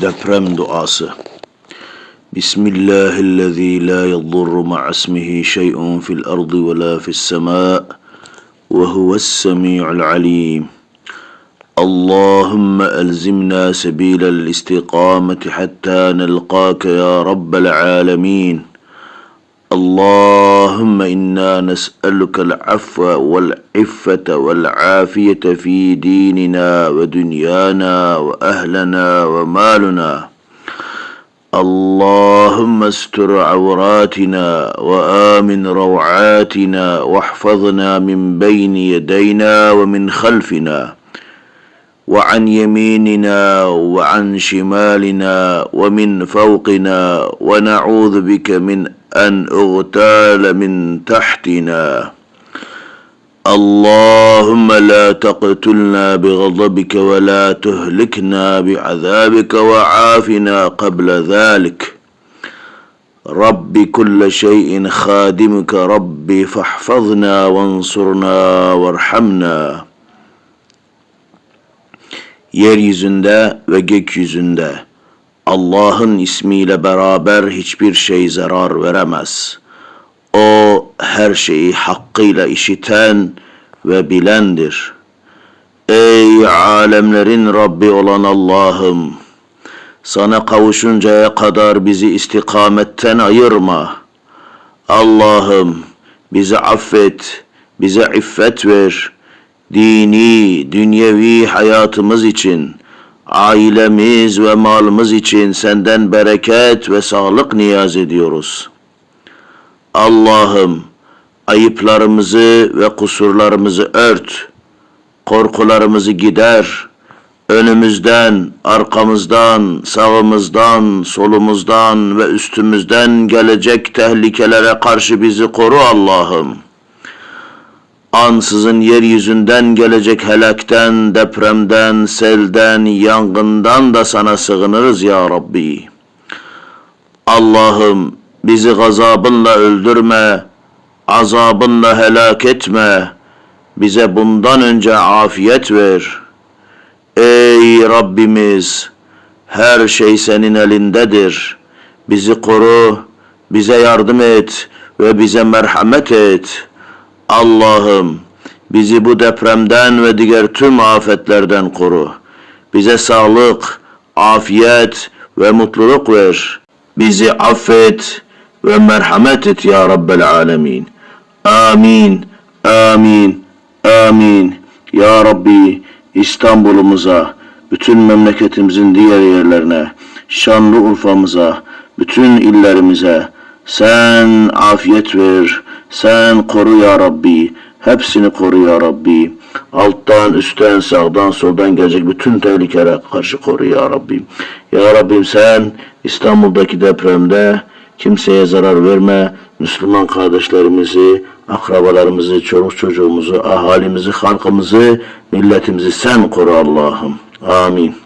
Deprem duası. Bismillahillezî la yadurru ma'asmihi şey'un fil ardı ve la fis semâ ve huves-semî'ul alîm. اللهم ألزمنا سبيل الاستقامة حتى نلقاك يا رب العالمين اللهم إنا نسألك العفو والعفة والعافية في ديننا ودنيانا وأهلنا ومالنا. اللهم استر عوراتنا وآمن روعاتنا واحفظنا من بين يدينا ومن خلفنا وعن يميننا وعن شمالنا ومن فوقنا ونعوذ بك من أن أغتال من تحتنا. اللهم لا تقتلنا بغضبك ولا تهلكنا بعذابك وعافنا قبل ذلك. رب كل شيء خادمك ربي فاحفظنا وانصرنا وارحمنا. Yeryüzünde ve gökyüzünde Allah'ın ismiyle beraber hiçbir şey zarar veremez. O her şeyi hakkıyla işiten ve bilendir. Ey alemlerin Rabbi olan Allah'ım! Sana kavuşuncaya kadar bizi istikametten ayırma. Allah'ım bizi affet, bize iffet ver.'' dini, dünyevi hayatımız için, ailemiz ve malımız için senden bereket ve sağlık niyaz ediyoruz. Allah'ım ayıplarımızı ve kusurlarımızı ört, korkularımızı gider, önümüzden, arkamızdan, sağımızdan, solumuzdan ve üstümüzden gelecek tehlikelere karşı bizi koru Allah'ım.'' Ansızın yeryüzünden gelecek helakten, depremden, selden, yangından da sana sığınırız ya Rabbi. Allah'ım bizi gazabınla öldürme, azabınla helak etme, bize bundan önce afiyet ver. Ey Rabbimiz, her şey senin elindedir. Bizi koru, bize yardım et ve bize merhamet et.'' Allah'ım bizi bu depremden ve diğer tüm afetlerden koru. Bize sağlık, afiyet ve mutluluk ver. Bizi affet ve merhamet et ya Rabbel Alemin. Amin, amin, amin. Ya Rabbi İstanbul'umuza, bütün memleketimizin diğer yerlerine, Şanlıurfa'mıza, bütün illerimize sen afiyet ver, sen koru ya Rabbi. Hepsini koru ya Rabbi. Alttan, üstten, sağdan, soldan gelecek bütün tehlikelere karşı koru ya Rabbi. Ya Rabbim sen İstanbul'daki depremde kimseye zarar verme. Müslüman kardeşlerimizi, akrabalarımızı, çoluk çocuğumuzu, ahalimizi, halkımızı, milletimizi sen koru Allah'ım. Amin.